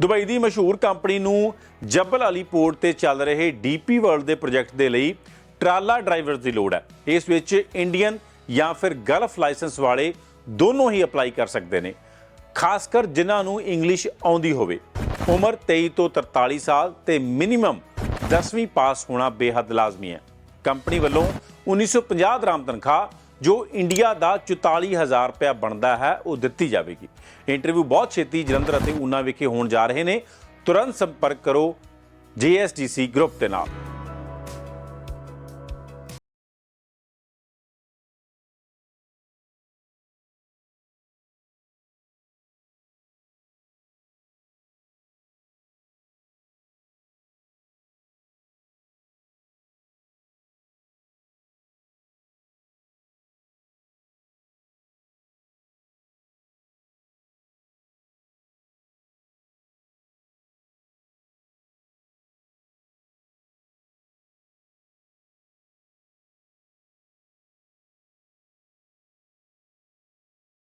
Dubai ਦੀ ਮਸ਼ਹੂਰ company ਨੂੰ ਜਬਲ Ali port ਤੇ ਚੱਲ ਰਹੇ ਡੀਪੀ ਵਰਲਡ ਦੇ ਪ੍ਰੋਜੈਕਟ ਦੇ ਲਈ ਟਰਾਲਾ ਡਰਾਈਵਰਸ ਦੀ ਲੋੜ ਹੈ। ਇਸ ਵਿੱਚ ਇੰਡੀਅਨ ਜਾਂ ਫਿਰ ਗਲਫ ਲਾਇਸੈਂਸ ਵਾਲੇ ਦੋਨੋਂ ਹੀ ਅਪਲਾਈ ਕਰ ਸਕਦੇ ਨੇ। ਖਾਸ ਕਰ ਜਿਨ੍ਹਾਂ ਨੂੰ ਇੰਗਲਿਸ਼ ਆਉਂਦੀ ਹੋਵੇ। ਉਮਰ 23 ਤੋਂ 43 ਸਾਲ ਤੇ ਮਿਨੀਮਮ 10ਵੀਂ ਪਾਸ ਹੋਣਾ ਬੇਹੱਦ ਲਾਜ਼ਮੀ ਹੈ। ਕੰਪਨੀ ਵੱਲੋਂ 1950 ਦਰਾਮ ਤਨਖਾਹ ਜੋ ਇੰਡੀਆ ਦਾ 44000 ਰੁਪਇਆ ਬਣਦਾ ਹੈ, ਉਹ ਦਿੱਤੀ ਜਾਵੇਗੀ। ਇੰਟਰਵਿਊ ਬਹੁਤ ਛੇਤੀ ਜਲੰਧਰ ਅਤੇ ਊਨਾ ਵਿਖੇ ਹੋਣ ਜਾ ਰਹੇ ਨੇ। ਤੁਰੰਤ ਸੰਪਰਕ ਕਰੋ ਜੀਐਸਡੀਸੀ ਗਰੁੱਪ ਦੇ ਨਾਲ।